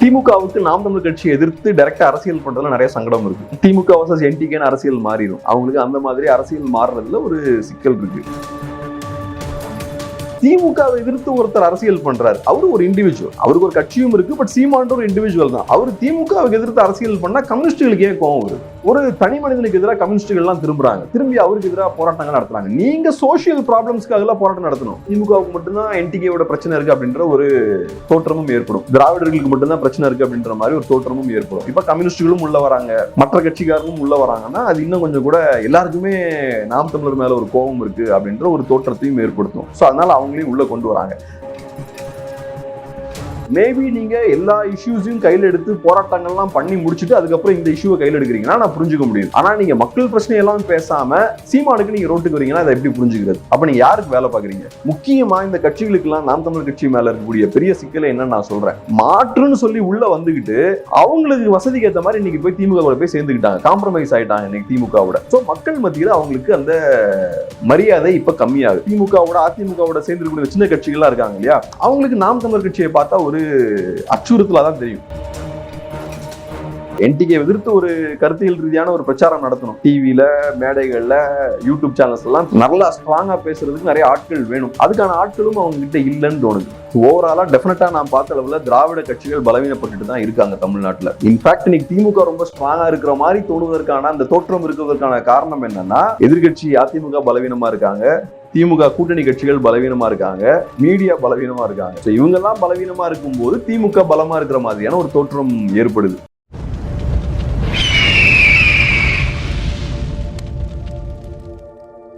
திமுகவுக்கு நாம் தமிழ் கட்சியை எதிர்த்து டைரக்டா அரசியல் பண்றதுல நிறைய சங்கடம் இருக்கு. திமுக வர்சஸ் என்டிகேன்னு அரசியல் மாறிடும் அவங்களுக்கு அந்த மாதிரி அரசியல் மாறுறதுல ஒரு சிக்கல் இருக்கு. திமுகவை எதிர்த்து ஒருத்தர் அரசியல் பண்றாரு. அவரு ஒரு இண்டிவிஜுவல் அவருக்கு ஒரு கட்சியும் இருக்கு பட் சீமான்ற ஒரு இண்டிவிஜுவல் தான். அவர் திமுகவுக்கு எதிர்த்து அரசியல் பண்ணா கம்யூனிஸ்டுகளுக்கு ஏன் கோவம் வருது? ஒரு தனி மனிதனுக்கு எதிராக கம்யூனிஸ்டுகள்லாம் திரும்புறாங்க. திரும்பி அவருக்கு எதிராக போராட்டங்கள் நடத்துறாங்க. நீங்க சோசியல் ப்ராப்ளம்ஸ்க்காக போராட்டம் நடத்தணும். திமுகவுக்கு மட்டும்தான் என்டிகேவோட பிரச்சனை இருக்கு அப்படின்ற ஒரு தோற்றமும் ஏற்படும். திராவிடர்களுக்கு மட்டும்தான் பிரச்சனை இருக்கு அப்படின்ற மாதிரி ஒரு தோற்றமும் ஏற்படும். இப்ப கம்யூனிஸ்டுகளும் உள்ள வராங்க. மற்ற கட்சிக்காரங்களும் உள்ள வராங்கன்னா அது இன்னும் கொஞ்சம் கூட எல்லாருக்குமே நாம் தமிழர் மேல ஒரு கோபம் இருக்கு அப்படின்ற ஒரு தோற்றத்தையும் ஏற்படுத்தும். ஸோ அதனால அவங்களையும் உள்ள கொண்டு வராங்க. மேபி நீங்க எல்லா இஷ்யூஸையும் கையில எடுத்து போராட்டங்கள்லாம் பண்ணி முடிச்சுட்டு அதுக்கப்புறம் இந்த இஷ்யூவை கையில எடுக்கிறீங்கன்னா நான் புரிஞ்சுக்க முடியும். ஆனா நீங்க மக்கள் பிரச்சனையெல்லாம் பேசாம சீமானுக்கு நீங்க ரோட்டுக்கு வரீங்கன்னா அதை எப்படி புரிஞ்சுக்கிறது? அப்ப நீங்கள் யாருக்கு வேலை பாக்குறீங்க முக்கியமா இந்த கட்சிகளுக்கெல்லாம் நாம் தமிழர் கட்சி மேல இருக்கக்கூடிய பெரிய சிக்கலை என்ன நான் சொல்றேன். மாற்றுன்னு சொல்லி உள்ள வந்துகிட்டு அவங்களுக்கு வசதிக்கு ஏற்ற மாதிரி இன்னைக்கு போய் திமுக கூட போய் சேர்ந்துக்கிட்டாங்க. காம்ப்ரமைஸ் ஆயிட்டாங்க இன்னைக்கு திமுகவோட. சோ மக்கள் மத்தியில் அவங்களுக்கு அந்த மரியாதை இப்ப கம்மியாகுது. திமுகவோட அதிமுகவோட சேர்ந்துருக்கூடிய சின்ன கட்சிகள்லாம் இருக்காங்க இல்லையா? அவங்களுக்கு நாம் தமிழர் கட்சியை பார்த்தா ஒரு அச்சுறுத்தலா தான் தெரியும். என்டிகே எதிர்த்து ஒரு கருத்தியல் ரீதியான ஒரு பிரச்சாரம் நடத்தணும். டிவியில மேடைகள்ல யூடியூப் சேனல்ஸ் எல்லாம் நல்லா ஸ்ட்ராங்கா பேசுறதுக்கு நிறைய ஆட்கள் வேணும். அதுக்கான ஆட்களும் அவங்க கிட்ட இல்லைன்னு தோணுது. ஓவராலா டெஃபினட்டா நான் பார்த்த அளவுல திராவிட கட்சிகள் பலவீனப்பட்டுட்டு தான் இருக்காங்க தமிழ்நாட்டுல. இன்ஃபேக்ட் இன்னைக்கு திமுக ரொம்ப ஸ்ட்ராங்கா இருக்கிற மாதிரி தோணுவதற்கான அந்த தோற்றம் இருக்கிறதுக்கான காரணம் என்னன்னா எதிர்கட்சி அதிமுக பலவீனமா இருக்காங்க. திமுக கூட்டணி கட்சிகள் பலவீனமா இருக்காங்க மீடியா பலவீனமா இருக்காங்க. So இவங்கெல்லாம் பலவீனமா இருக்கும்போது திமுக பலமா இருக்கிற மாதிரியான ஒரு தோற்றம் ஏற்படுது.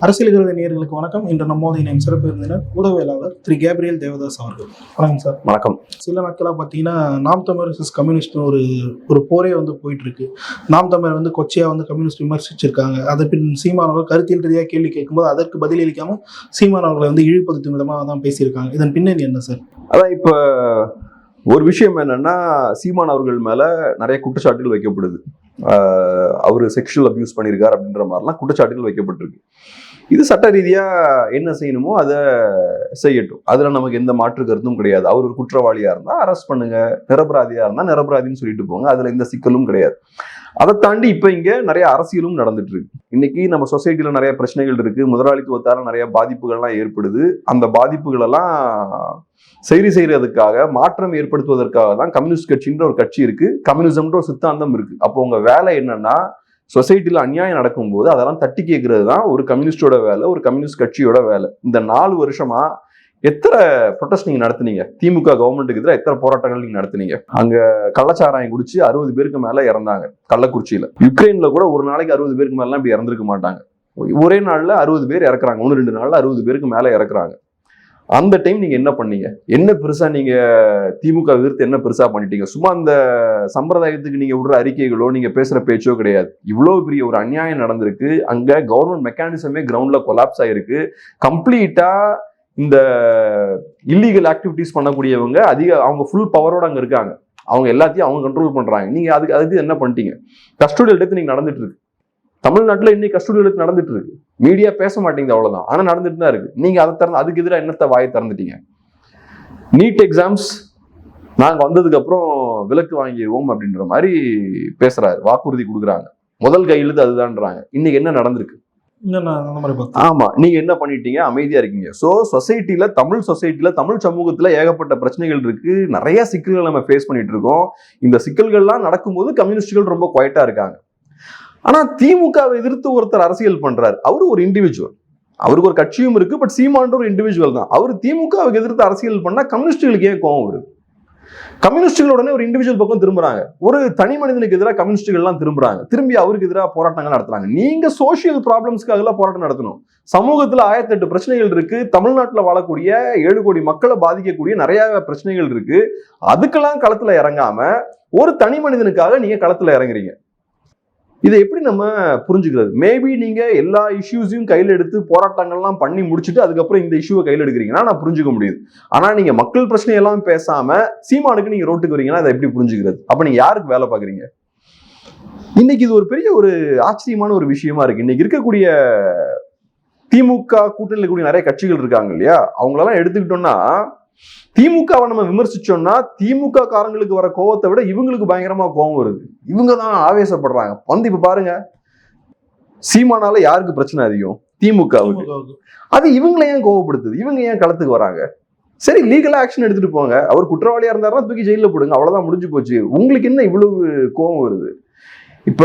அரசியல் கருத நேயர்களுக்கு வணக்கம். இன்று நம்மோடு இணையம் சிறப்பு விருந்தினர் ஊடகவியலாளர் திரு கேப்ரியல் தேவதாஸ் அவர்கள். வணக்கம் சார். வணக்கம். சில நாட்களாக பார்த்தீங்கன்னா நாம் வர்சஸ் கம்யூனிஸ்ட் ஒரு ஒரு போரே வந்து போயிட்டு இருக்கு நாம் தமிழர் வந்து கொச்சையா வந்து கம்யூனிஸ்ட் விமர்சிச்சிருக்காங்க. அதை பின் சீமான் அவர்கள் கருத்தியல் ரீதியாக கேள்வி கேட்கும்போது அதற்கு பதிலளிக்காம சீமான் அவர்களை வந்து இழிவுபடுத்தும் விதமாக தான் பேசியிருக்காங்க. இதன் பின்னணி என்ன சார்? அதான் இப்ப ஒரு விஷயம் என்னன்னா சீமான் அவர்கள் மேல நிறைய குற்றச்சாட்டுகள் வைக்கப்படுது. அவரு செக்ஷுவல் அபியூஸ் பண்ணியிருக்கார் அப்படின்ற மாதிரிலாம் குற்றச்சாட்டுகள் வைக்கப்பட்டிருக்கு. இது சட்ட ரீதியாக என்ன செய்யணுமோ அதை செய்யட்டும். அதில் நமக்கு எந்த மாற்று கருத்தும் கிடையாது. அவர் ஒரு குற்றவாளியாக இருந்தால் அரெஸ்ட் பண்ணுங்க. நிரபராதியாக இருந்தால் நிரபராதின்னு சொல்லிட்டு போங்க. அதில் எந்த சிக்கலும் கிடையாது. அதை தாண்டி இப்போ இங்கே நிறைய அரசியலும் நடந்துட்டு இருக்கு. இன்னைக்கு நம்ம சொசைட்டியில் நிறைய பிரச்சனைகள் இருக்கு. முதலாளித்துவத்தால் நிறைய பாதிப்புகள்லாம் ஏற்படுது. அந்த பாதிப்புகளெல்லாம் சரி செய்யறதுக்காக மாற்றம் ஏற்படுத்துவதற்காக தான் கம்யூனிஸ்ட் கட்சின்ற ஒரு கட்சி இருக்கு. கம்யூனிசம்ன்ற ஒரு சித்தாந்தம் இருக்கு. அப்போ உங்க வேலை என்னன்னா சொசைட்டியில் அநியாயம் நடக்கும்போது அதெல்லாம் தட்டி கேட்கறது தான் ஒரு கம்யூனிஸ்டோட வேலை ஒரு கம்யூனிஸ்ட் கட்சியோட வேலை. இந்த நாலு வருஷமா எத்தனை ப்ரொட்டஸ்ட் நீங்கள் நடத்துனீங்க? திமுக கவர்மெண்ட்டுக்கு எதிராக எத்தனை போராட்டங்கள் நீங்கள் நடத்துனீங்க? அங்கே கள்ளச்சாராயம் குடிச்சு அறுபது பேருக்கு மேலே இறந்தாங்க கள்ளக்குறிச்சியில். யுக்ரைனில் கூட ஒரு நாளைக்கு அறுபது பேருக்கு மேலாம் இப்படி இறந்துருக்க மாட்டாங்க. ஒரே நாளில் அறுபது பேர் இறக்குறாங்க ஒன்று ரெண்டு நாளில் அறுபது பேருக்கு மேலே இறக்குறாங்க. அந்த டைம் நீங்க என்ன பண்ணீங்க? என்ன பெருசா நீங்க திமுக எதிர்த்து என்ன பெருசா பண்ணிட்டீங்க? சும்மா அந்த சம்பிரதாயத்துக்கு நீங்க விடுற அறிக்கைகளோ நீங்க பேசுற பேச்சோ கிடையாது. இவ்வளவு பெரிய ஒரு அநியாயம் நடந்திருக்கு. அங்க கவர்மெண்ட் மெக்கானிசமே கிரவுண்ட்ல கொலாப்ஸ் ஆயிருக்கு. கம்ப்ளீட்டா இந்த இல்லீகல் ஆக்டிவிட்டிஸ் பண்ணக்கூடியவங்க அதிக அவங்க ஃபுல் பவரோட அங்க இருக்காங்க. அவங்க எல்லாத்தையும் அவங்க கண்ட்ரோல் பண்றாங்க. நீங்க அதுக்கு அதுக்கு என்ன பண்ணிட்டீங்க? கஸ்டோடியல் எடுத்து நீங்க நடந்துட்டு இருக்கு. தமிழ்நாட்டுல இன்னைக்கு எடுத்து நடந்துட்டு இருக்கு. மீடியா பேச மாட்டேங்குது அவ்வளவுதான். ஆனா நடந்துட்டு தான் இருக்கு. நீங்க அதை திறந்து அதுக்கு எதிராக என்னத்த வாயை திறந்துட்டீங்க? நீட் எக்ஸாம்ஸ் நாங்க வந்ததுக்கு அப்புறம் விலக்கு வாங்கிடுவோம் அப்படின்ற மாதிரி பேசுறாரு. வாக்குறுதி கொடுக்குறாங்க. முதல் கையெழுத்து அதுதான்றாங்க. இன்னைக்கு என்ன நடந்திருக்கு? ஆமா. நீங்க என்ன பண்ணிட்டீங்க? அமைதியா இருக்கீங்க. சோ சொசைட்டில தமிழ் சொசைட்டில தமிழ் சமூகத்துல ஏகப்பட்ட பிரச்சனைகள் இருக்கு. நிறைய சிக்கல்கள் நம்ம ஃபேஸ் பண்ணிட்டு இருக்கோம். இந்த சிக்கல்கள்லாம் நடக்கும்போது கம்யூனிஸ்டுகள் ரொம்ப குவைட்டா இருக்காங்க. ஆனா திமுகவை எதிர்த்து ஒருத்தர் அரசியல் பண்றாரு. அவரு ஒரு இண்டிவிஜுவல் அவருக்கு ஒரு கட்சியும் இருக்கு பட் சீமான்ற ஒரு இண்டிவிஜுவல் தான். அவர் திமுகவுக்கு எதிர்த்து அரசியல் பண்ணா கம்யூனிஸ்டுகளுக்கு ஏன் கோவம் வருது? கம்யூனிஸ்டுகள் உடனே ஒரு இண்டிவிஜுவல் பக்கம் திரும்புறாங்க. ஒரு தனி மனிதனுக்கு எதிராக கம்யூனிஸ்டுகள் எல்லாம் திரும்புறாங்க. திரும்பி அவருக்கு எதிராக போராட்டங்கள் நடத்துறாங்க. நீங்க சோசியல் ப்ராப்ளம்ஸ்க்காக எல்லாம் போராட்டம் நடத்தணும். சமூகத்துல ஆயிரத்தி எட்டு பிரச்சனைகள் இருக்கு. தமிழ்நாட்டில் வாழக்கூடிய ஏழு கோடி மக்களை பாதிக்கக்கூடிய நிறைய பிரச்சனைகள் இருக்கு. அதுக்கெல்லாம் களத்துல இறங்காம ஒரு தனி மனிதனுக்காக நீங்க களத்துல இறங்குறீங்க. இதை எப்படி நம்ம புரிஞ்சுக்கிறது? மேபி நீங்க எல்லா இஷ்யூஸையும் கையில் எடுத்து போராட்டங்கள்லாம் பண்ணி முடிச்சுட்டு அதுக்கப்புறம் இந்த இஷ்யூவை கையில் எடுக்கிறீங்கன்னா நான் புரிஞ்சுக்க முடியுது. ஆனா நீங்க மக்கள் பிரச்சனையெல்லாம் பேசாம சீமானுக்கு நீங்க ரோட்டுக்கு வரீங்கன்னா அதை எப்படி புரிஞ்சுக்கிறது? அப்ப நீங்க யாருக்கு வேலை பாக்குறீங்க இன்னைக்கு இது ஒரு பெரிய ஒரு ஆச்சரியமான ஒரு விஷயமா இருக்கு. இன்னைக்கு இருக்கக்கூடிய திமுக கூட்டணியில் இருக்கக்கூடிய நிறைய கட்சிகள் இருக்காங்க இல்லையா? அவங்களெல்லாம் எடுத்துக்கிட்டோம்னா திமுகவை நம்ம விமர்சிச்சோம்னா திமுக காரங்களுக்கு வர கோவத்தை விட இவங்களுக்கு பயங்கரமா கோவம் வருது. இவங்க தான் ஆவேசப்படுறாங்க. வந்து இப்ப பாருங்க சீமானால யாருக்கு பிரச்சனை அதிகம்? திமுகவுக்கு. அது இவங்களை ஏன் கோவப்படுத்துது? இவங்க ஏன் களத்துக்கு வராங்க? சரி லீகலா ஆக்ஷன் எடுத்துட்டு போங்க. அவர் குற்றவாளியா இருந்தாருன்னா தூக்கி ஜெயில போடுங்க. அவ்வளவுதான் முடிஞ்சு போச்சு. உங்களுக்கு என்ன இவ்வளவு கோவம் வருது? இப்ப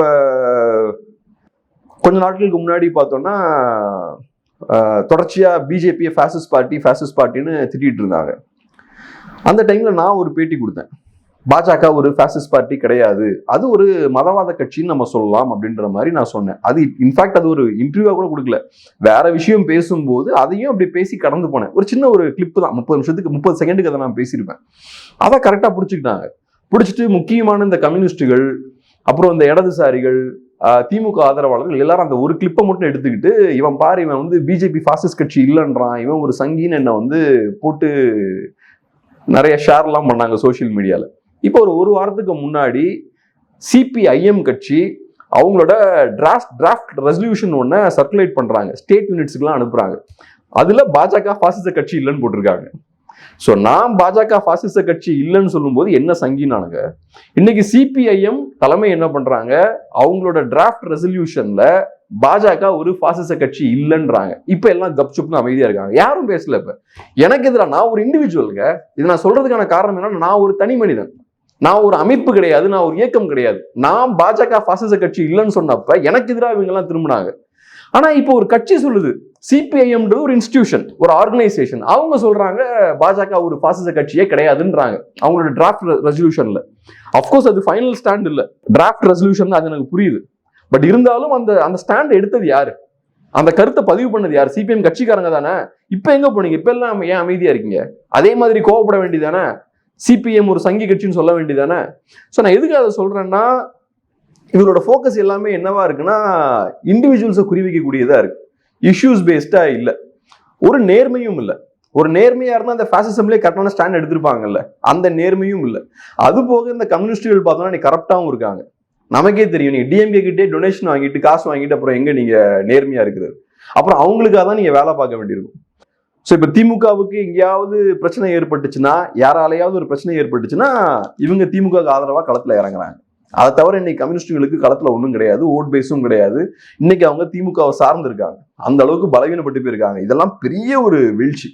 கொஞ்ச நாட்களுக்கு முன்னாடி பார்த்தோம்னா தொடர்ச்சியாக பிஜேபியை ஃபேசிஸ்ட் பார்ட்டி ஃபேசிஸ்ட் பார்ட்டின்னு திட்டிகிட்டு இருந்தாங்க. அந்த டைமில் நான் ஒரு பேட்டி கொடுத்தேன். பாஜக ஒரு ஃபேசிஸ்ட் பார்ட்டி கிடையாது. அது ஒரு மதவாத கட்சின்னு நம்ம சொல்லலாம் அப்படின்ற மாதிரி நான் சொன்னேன். அது இன்ஃபேக்ட் அது ஒரு இன்டர்வியூவாக கூட கொடுக்கல. வேற விஷயம் பேசும்போது அதையும் அப்படி பேசி கடந்து போனேன். ஒரு சின்ன ஒரு கிளிப்பு தான். முப்பது நிமிஷத்துக்கு முப்பது செகண்டுக்கு அதை நான் பேசியிருப்பேன். அதை கரெக்டாக பிடிச்சிக்கிட்டாங்க. பிடிச்சிட்டு முக்கியமான இந்த கம்யூனிஸ்டுகள் அப்புறம் இந்த இடதுசாரிகள் திமுக ஆதரவாளர்கள் எல்லாரும் அந்த ஒரு கிளிப்பை மட்டும் எடுத்துக்கிட்டு இவன் பாரு இவன் வந்து பிஜேபி ஃபாசிஸ்ட் கட்சி இல்லைன்றான் இவன் ஒரு சங்கின்னு என்னை வந்து போட்டு நிறைய ஷேர்லாம் பண்ணாங்க சோஷியல் மீடியாவில் இப்போ ஒரு ஒரு வாரத்துக்கு முன்னாடி சிபிஐஎம் கட்சி அவங்களோட டிராஃப்ட் டிராஃப்ட் ரெசல்யூஷன் ஒன்றை சர்க்குலேட் பண்ணுறாங்க ஸ்டேட் யூனிட்ஸ்க்குலாம் அனுப்புகிறாங்க அதில் பாஜக பாசிச கட்சி இல்லைன்னு போட்டிருக்காங்க. ஸோ நான் பாஜக பாசிச கட்சி இல்லைன்னு சொல்லும்போது என்ன சங்கினானுங்க? இன்னைக்கு சிபிஐஎம் தலைமை என்ன பண்றாங்க? அவங்களோட டிராஃப்ட் ரெசல்யூஷன்ல பாஜக ஒரு பாசிச கட்சி இல்லைன்றாங்க. இப்ப எல்லாம் கப்சுப்னு அமைதியா இருக்காங்க. யாரும் பேசல இப்ப. எனக்கு எதிராக நான் ஒரு இண்டிவிஜுவலுங்க இது நான் சொல்றதுக்கான காரணம் என்னன்னா நான் ஒரு தனி மனிதன். நான் ஒரு அமைப்பு கிடையாது நான் ஒரு இயக்கம் கிடையாது. நான் பாஜக பாசிச கட்சி இல்லைன்னு சொன்னப்ப எனக்கு எதிராக இவங்க எல்லாம் திரும்பினாங்க. ஆனால் இப்போ ஒரு கட்சி சொல்லுது சிபிஐஎம்ன்றது ஒரு இன்ஸ்டிடியூஷன் ஒரு ஆர்கனைசேஷன் அவங்க சொல்றாங்க பாஜக ஒரு பாசிச கட்சியே கிடையாதுன்றாங்க. அவங்களோட டிராஃப்ட் ரெசல்யூஷன்ல அஃப்கோர்ஸ் அது ஃபைனல் ஸ்டாண்ட் இல்லை. டிராஃப்ட் ரெசல்யூஷன் அது எனக்கு புரியுது. பட் இருந்தாலும் அந்த அந்த ஸ்டாண்ட் எடுத்தது யாரு? அந்த கருத்தை பதிவு பண்ணது யார்? சிபிஎம் கட்சிக்காரங்க தானே? இப்போ எங்க போனீங்க? இப்போ எல்லாம் ஏன் அமைதியா இருக்கீங்க? அதே மாதிரி கோவப்பட வேண்டியதானே சிபிஎம் ஒரு சங்கி கட்சின்னு சொல்ல வேண்டியதானே ஸோ நான் எதுக்கு அதை சொல்றேன்னா இவரோட ஃபோக்கஸ் எல்லாமே என்னவா இருக்குன்னா இண்டிவிஜுவல்ஸை குறிவைக்கக்கூடியதா இருக்கு. இஷ்யூஸ் பேஸ்டா இல்லை. ஒரு நேர்மையும் இல்லை. ஒரு நேர்மையாக இருந்தால் அந்த ஃபேசிசம்லேயே கரெக்டான ஸ்டாண்ட் எடுத்திருப்பாங்கல்ல. அந்த நேர்மையும் இல்லை. அது போக இந்த கம்யூனிஸ்டுகள் பார்த்தோன்னா நீ கரெக்டாகவும் இருக்காங்க. நமக்கே தெரியும். நீ டிஎம்கே கிட்டே டொனேஷன் வாங்கிட்டு காசு வாங்கிட்டு அப்புறம் எங்கே நீங்கள் நேர்மையாக இருக்கிறது? அப்புறம் அவங்களுக்காக தான் நீங்கள் வேலை பார்க்க வேண்டியிருக்கும். ஸோ இப்போ திமுகவுக்கு எங்கேயாவது பிரச்சனை ஏற்பட்டுச்சுன்னா யாராலையாவது ஒரு பிரச்சனை ஏற்பட்டுச்சுன்னா இவங்க திமுக ஆதரவாக களத்தில் இறங்குறாங்க. அதை தவிர இன்னைக்கு கம்யூனிஸ்டுகளுக்கு களத்துல ஒன்றும் கிடையாது ஓட் பேஸும் கிடையாது. இன்னைக்கு அவங்க திமுகவை சார்ந்திருக்காங்க. அந்த அளவுக்கு பலவீனப்பட்டு போயிருக்காங்க. இதெல்லாம் பெரிய ஒரு வீழ்ச்சி.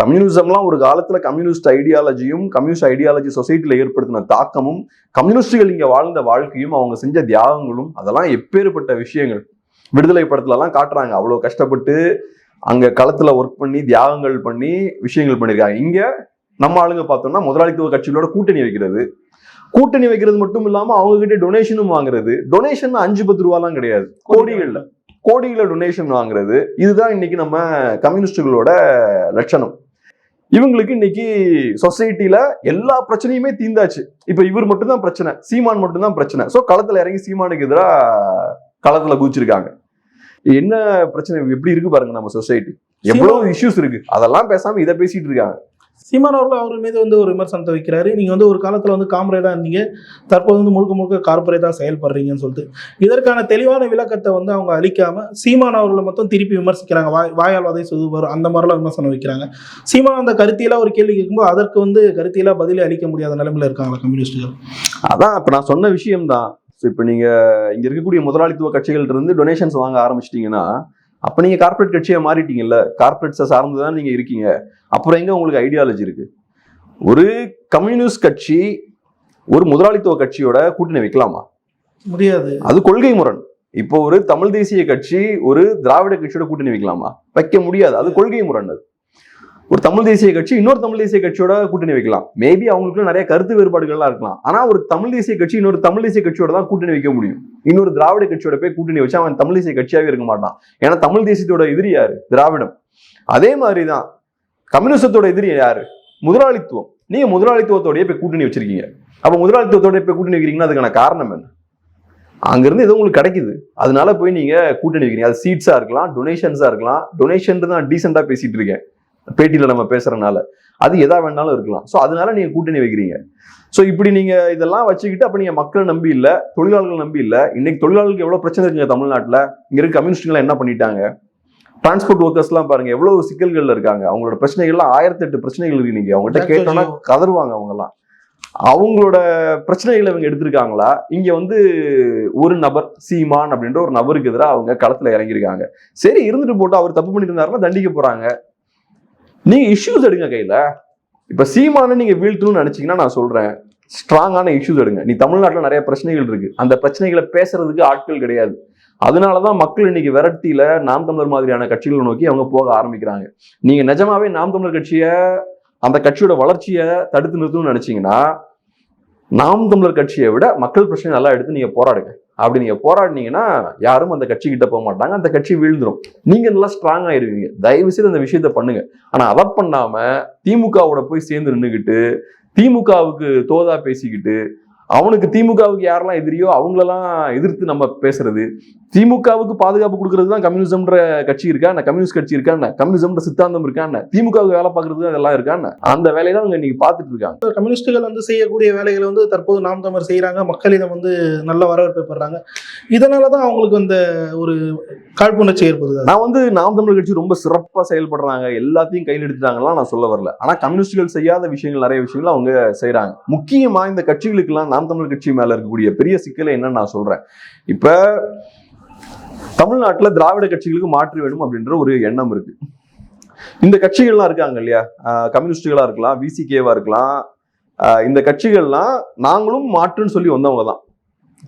கம்யூனிசம்லாம் ஒரு காலத்துல கம்யூனிஸ்ட் ஐடியாலஜியும் கம்யூனிஸ்ட் ஐடியாலஜி சொசைட்டியில் ஏற்படுத்தின தாக்கமும் கம்யூனிஸ்டுகள் இங்கே வாழ்ந்த வாழ்க்கையும் அவங்க செஞ்ச தியாகங்களும் அதெல்லாம் எப்பேற்பட்ட விஷயங்கள். விடுதலை படத்துலலாம் காட்டுறாங்க. அவ்வளோ கஷ்டப்பட்டு அங்கே களத்துல ஒர்க் பண்ணி தியாகங்கள் பண்ணி விஷயங்கள் பண்ணியிருக்காங்க. இங்கே நம்ம ஆளுங்க பார்த்தோம்னா முதலாளித்துவ கட்சிகளோட கூட்டணி வைக்கிறது. கூட்டணி வைக்கிறது மட்டும் இல்லாம அவங்க கிட்ட டொனேஷனும் வாங்குறது. டொனேஷன் அஞ்சு பத்து ரூபாலாம் கிடையாது. கோடிகள்ல. கோடிகள டொனேஷன் வாங்குறது. இதுதான் இன்னைக்கு நம்ம கம்யூனிஸ்டுகளோட லட்சணம். இவங்களுக்கு இன்னைக்கு சொசைட்டில எல்லா பிரச்சனையுமே தீந்தாச்சு இப்ப இவர் மட்டும்தான் பிரச்சனை சீமான் மட்டும்தான் பிரச்சனை. சோ களத்துல இறங்கி சீமானுக்கு எதிராக களத்துல குதிச்சிருக்காங்க. என்ன பிரச்சனை எப்படி இருக்கு பாருங்க நம்ம சொசைட்டி எவ்வளவு இஷ்யூஸ் இருக்கு. அதெல்லாம் பேசாம இதை பேசிட்டு இருக்காங்க. சீமான் அவர்கள் அவர் மீது வந்து ஒரு விமர்சனத்தை வைக்கிறாரு நீங்கள் வந்து ஒரு காலத்தில் வந்து காம்ரேடா இருந்தீங்க. தற்போது வந்து முழுக்க முழுக்க கார்பரேட்டாக செயல்படுறீங்கன்னு சொல்லிட்டு. இதற்கான தெளிவான விளக்கத்தை வந்து அவங்க அளிக்காமல் சீமான் அவர்களை மட்டும் திருப்பி விமர்சிக்கிறாங்க. வாய் வாயால் வதை சொல்லுவார் அந்த மாதிரிலாம் விமர்சனம் வைக்கிறாங்க. சீமான் அந்த கருத்தியெல்லாம் ஒரு கேள்வி கேட்கும்போது அதற்கு வந்து கருத்தியெல்லாம் பதிலே அளிக்க முடியாத நிலைமையில இருக்காங்களா கம்யூனிஸ்டுகள் அதான் இப்போ நான் சொன்ன விஷயம் தான் இப்போ நீங்கள் இங்கே இருக்கக்கூடிய முதலாளித்துவ கட்சிகள் இருந்து டொனேஷன்ஸ் வாங்க ஆரம்பிச்சிட்டீங்கன்னா அப்ப நீங்க கார்ப்பரேட் கட்சியா மாறிட்டீங்கல்ல கார்ப்பரேட்ஸை சார்ந்து தான் நீங்க இருக்கீங்க. அப்புறம் எங்க உங்களுக்கு ஐடியாலஜி இருக்கு? ஒரு கம்யூனிஸ்ட் கட்சி ஒரு முதலாளித்துவ கட்சியோட கூட்டணி வைக்கலாமா? முடியாது. அது கொள்கை முரண். இப்போ ஒரு தமிழ் தேசிய கட்சி ஒரு திராவிட கட்சியோட கூட்டணி வைக்கலாமா? வைக்க முடியாது. அது கொள்கை முரண் அது. ஒரு தமிழ் தேசிய கட்சி இன்னொரு தமிழ் தேசிய கட்சியோட கூட்டணி வைக்கலாம். மேபி அவங்களுக்கு நிறைய கருத்து வேறுபாடுகள்லாம் இருக்கலாம். ஆனா ஒரு தமிழ் தேசிய கட்சி இன்னொரு தமிழ் தேசிய கட்சியோட தான் கூட்டணி வைக்க முடியும். இன்னொரு திராவிட கட்சியோட போய் கூட்டணி வச்சு அவன் தமிழ் தேசிய கட்சியாகவே இருக்க மாட்டான். ஏன்னா தமிழ் தேசியத்தோட எதிரி யாரு? திராவிடம். அதே மாதிரிதான் கம்யூனிசத்தோட எதிரி யாரு? முதலாளித்துவம். நீங்க முதலாளித்துவத்தோடய போய் கூட்டணி வச்சிருக்கீங்க. அப்ப முதலாளித்துவத்தோட போய் கூட்டணி வைக்கிறீங்கன்னா அதுக்கான காரணம் என்ன? அங்கிருந்து ஏதோ உங்களுக்கு கிடைக்குது. அதனால போய் நீங்க கூட்டணி வைக்கிறீங்க. அது சீட்ஸா இருக்கலாம் டொனேஷன்ஸா இருக்கலாம். டொனேஷன் தான் டீசெண்டா பேசிட்டு இருக்கேன். பேட்டியில நம்ம பேசுறதுனால. அது எதா வேணாலும் இருக்கலாம். ஸோ அதனால நீங்க கூட்டணி வைக்கிறீங்க. ஸோ இப்படி நீங்க இதெல்லாம் வச்சுக்கிட்டு அப்ப நீங்க மக்களை நம்பி இல்ல தொழிலாளர்கள் நம்பி இல்ல இன்னைக்கு தொழிலாளர்களுக்கு எவ்வளவு பிரச்சனை இருக்குங்க தமிழ்நாட்டுல? இங்க இருக்க கம்யூனிஸ்டுகள் என்ன பண்ணிட்டாங்க? டிரான்ஸ்போர்ட் ஒர்க்கர்ஸ்லாம் பாருங்க எவ்வளவு சிக்கல்கள்ல இருக்காங்க. அவங்களோட பிரச்சனைகள்லாம் ஆயிரத்தி எட்டு பிரச்சனைகள் இருக்கு நீங்க அவங்ககிட்ட. கேட்டோம்னா கதறுவாங்க அவங்கலாம் அவங்களோட பிரச்சனைகளை இவங்க எடுத்திருக்காங்களா? இங்க வந்து ஒரு நபர் சீமான் அப்படின்ற ஒரு நபருக்கு எதிராக அவங்க களத்துல இறங்கியிருக்காங்க. சரி இருந்துட்டு போட்டு அவர் தப்பு பண்ணியிருந்தாருன்னா தண்டிக்க போறாங்க. நீங்கள் இஷ்யூஸ் எடுங்க கையில். இப்போ சீமானை நீங்கள் வீழ்த்தணும்னு நினச்சிங்கன்னா நான் சொல்கிறேன் ஸ்ட்ராங்கான இஷ்யூஸ் எடுங்க. நீ தமிழ்நாட்டில் நிறைய பிரச்சனைகள் இருக்குது அந்த பிரச்சனைகளை பேசுறதுக்கு ஆட்கள் கிடையாது. அதனால தான் மக்கள் இன்னைக்கு விரட்டியில நாம் தமிழர் மாதிரியான கட்சிகளை நோக்கி அவங்க போக ஆரம்பிக்கிறாங்க. நீங்கள் நிஜமாவே நாம் தமிழர் கட்சியை அந்த கட்சியோட வளர்ச்சியை தடுத்து நிறுத்தணும்னு நினச்சிங்கன்னா நாம் தமிழர் கட்சியை விட மக்கள் பிரச்சனை நல்லா எடுத்து நீங்க போராடுங்க. அப்படி நீங்க போராடினீங்கன்னா யாரும் அந்த கட்சி கிட்ட போக மாட்டாங்க அந்த கட்சி வீழ்ந்துடும் நீங்க நல்லா ஸ்ட்ராங் ஆயிருவீங்க. தயவு செய்து அந்த விஷயத்த பண்ணுங்க. ஆனா அதை பண்ணாம திமுகவோட போய் சேர்ந்து நின்றுக்கிட்டு திமுகவுக்கு தோதா பேசிக்கிட்டு அவனுக்கு திமுகவுக்கு யாரெல்லாம் எதிரியோ அவங்களெல்லாம் எதிர்த்து நம்ம பேசுறது. திமுகவுக்கு பாதுகாப்பு கொடுக்கறது தான் கம்யூனிசம்ன்ற கட்சி இருக்கா என்ன? கம்யூனிஸ்ட் கட்சி இருக்கா என்ன? கம்யூனிசம்ன்ற சித்தாந்தம் இருக்கா என்ன? திமுகவுக்கு வேலை பார்க்கறது அதெல்லாம் இருக்கா என்ன? அந்த வேலையை தான் அவங்க இன்னைக்கு பார்த்துட்டு இருக்காங்க. கம்யூனிஸ்டுகள் வந்து செய்யக்கூடிய வேலைகளை வந்து தற்போது நாம் தமிழர் செய்கிறாங்க மக்கள் இதை வந்து நல்ல வரவேற்பை பெறாங்க இதனால தான் அவங்களுக்கு அந்த ஒரு காழ்ப்புணர்ச்சி ஏற்படுது நான் வந்து நாம் தமிழர் கட்சி ரொம்ப சிறப்பா செயல்படுறாங்க. எல்லாத்தையும் கையில் எடுத்துட்டாங்கலாம் நான் சொல்ல வரல. ஆனா கம்யூனிஸ்டுகள் செய்யாத விஷயங்கள் நிறைய விஷயங்கள் அவங்க செய்றாங்க. முக்கியமா இந்த கட்சிகளுக்கெல்லாம் நாம் தமிழர் கட்சி மேல இருக்கக்கூடிய பெரிய சிக்கலை என்னன்னு நான் சொல்றேன். இப்ப தமிழ்நாட்டுல திராவிட கட்சிகளுக்கு மாற்று வேணும் அப்படின்ற ஒரு எண்ணம் இருக்கு. இந்த கட்சிகள்லாம் இருக்காங்க இல்லையா? கம்யூனிஸ்டுகளா இருக்கலாம் விசிகேவா இருக்கலாம். இந்த கட்சிகள்லாம் நாங்களும் மாற்றுன்னு சொல்லி வந்தவங்க தான்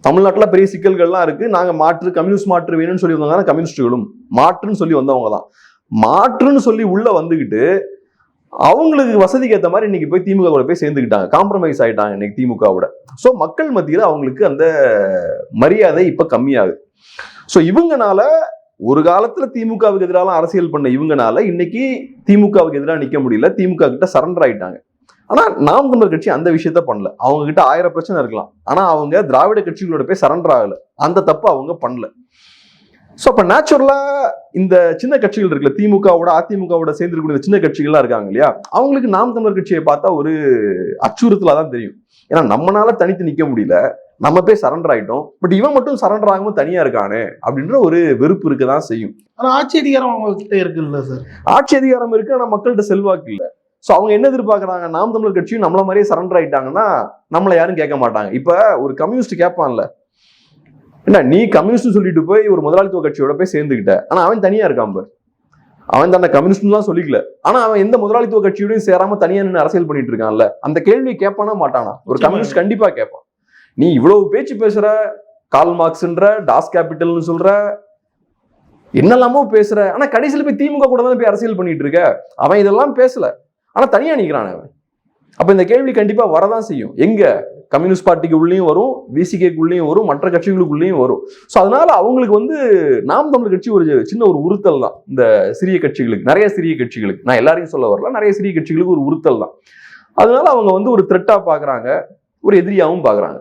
தமிழ்நாட்டுல பெரிய சிக்கல்கள்லாம் இருக்கு. நாங்க மாற்று கம்யூனிஸ்ட் மாற்று வேணும்னு சொல்லி வந்தவங்க தான் கம்யூனிஸ்டுகளும். மாற்றுன்னு சொல்லி வந்தவங்க தான். மாற்றுன்னு சொல்லி உள்ள வந்துகிட்டு அவங்களுக்கு வசதிக்கு ஏற்ற மாதிரி இன்னைக்கு போய் திமுக கூட போய் சேர்ந்துக்கிட்டாங்க. காம்ப்ரமைஸ் ஆயிட்டாங்க இன்னைக்கு திமுகவோட. ஸோ மக்கள் மத்தியில் அவங்களுக்கு அந்த மரியாதை இப்ப கம்மியாகுது. ஸோ இவங்கனால ஒரு காலத்துல திமுகவுக்கு எதிராக அரசியல் பண்ண இவங்கனால இன்னைக்கு திமுகவுக்கு எதிராக நிக்க முடியல. திமுக கிட்ட சரண்டர் ஆயிட்டாங்க. ஆனா நாம் தமிழர் கட்சி அந்த விஷயத்த பண்ணல. அவங்க கிட்ட ஆயிரம் பிரச்சனை இருக்கலாம். ஆனா அவங்க திராவிட கட்சிகளோட போய் சரண்டர் ஆகல. அந்த தப்பு அவங்க பண்ணல. ஸோ அப்ப நேச்சுரலா இந்த சின்ன கட்சிகள் இருக்குல்ல திமுகவோட அதிமுகவோட சேர்ந்துருக்கூடிய இந்த சின்ன கட்சிகள்லாம் இருக்காங்க இல்லையா? அவங்களுக்கு நாம் தமிழர் கட்சியை பார்த்தா ஒரு அச்சுறுத்தலா தான் தெரியும். ஏன்னா நம்மனால தனித்து நிக்க முடியல. நம்ம போய் சரண்டர் ஆயிட்டோம். பட் இவன் மட்டும் சரண்டர் ஆகாம தனியா இருக்கானே அப்படின்ற ஒரு வெறுப்பு இருக்க தான் செய்யும். ஆனால் ஆட்சி அதிகாரம் அவங்க கிட்ட இருக்குல்ல சார்? ஆட்சி அதிகாரம் இருக்கு ஆனா மக்கள்கிட்ட செல்வாக்கு இல்ல. சோ அவங்க என்ன எதிர்பார்க்கறாங்க? நாம் தமிழர் கட்சியும் நம்மள மாதிரியே சரண்டர் ஆயிட்டாங்கன்னா நம்மள யாரும் கேட்க மாட்டாங்க. இப்ப ஒரு கம்யூனிஸ்ட் கேட்பான்ல. என்ன நீ கம்யூனிஸ்ட் சொல்லிட்டு போய் ஒரு முதலாளித்துவ கட்சியோட போய் சேர்ந்துக்கிட்ட ஆனா அவன் தனியா இருக்கான் பாரு. அவன் தன்னை கம்யூனிஸ்ட்லாம் சொல்லிக்கல. ஆனா அவன் எந்த முதலாளித்துவ கட்சியோடயும் சேராம தனியா நின்று அரசியல் பண்ணிட்டு இருக்கான்ல. அந்த கேள்வி கேட்பானா மாட்டானா? ஒரு கம்யூனிஸ்ட் கண்டிப்பா கேட்பான். நீ இவ்வளவு பேச்சு பேசுற கால் மார்க்ஸ்ன்ற டாஸ் கேபிட்டல்னு சொல்ற என்னெல்லாமோ பேசுற ஆனா கடைசியில போய் திமுக கூட தான் போய் அரசியல் பண்ணிட்டு இருக்க? அவன் இதெல்லாம் பேசல. ஆனா தனியாக நிற்கிறான் அவன். அப்போ இந்த கேள்வி கண்டிப்பா வரதான் செய்யும். எங்க? கம்யூனிஸ்ட் பார்ட்டிக்கு உள்ளேயும் வரும் விசிகேக்குள்ளேயும் வரும் மற்ற கட்சிகளுக்குள்ளேயும் வரும். ஸோ அதனால அவங்களுக்கு வந்து நாம் தமிழ் கட்சி ஒரு சின்ன ஒரு உறுத்தல் தான். இந்த சிறிய கட்சிகளுக்கு நிறைய சிறிய கட்சிகளுக்கு. நான் எல்லாரையும் சொல்ல வரல நிறைய சிறிய கட்சிகளுக்கு ஒரு உறுத்தல் தான். அதனால அவங்க வந்து ஒரு த்ரெட்டாக பார்க்குறாங்க ஒரு எதிரியாகவும் பார்க்குறாங்க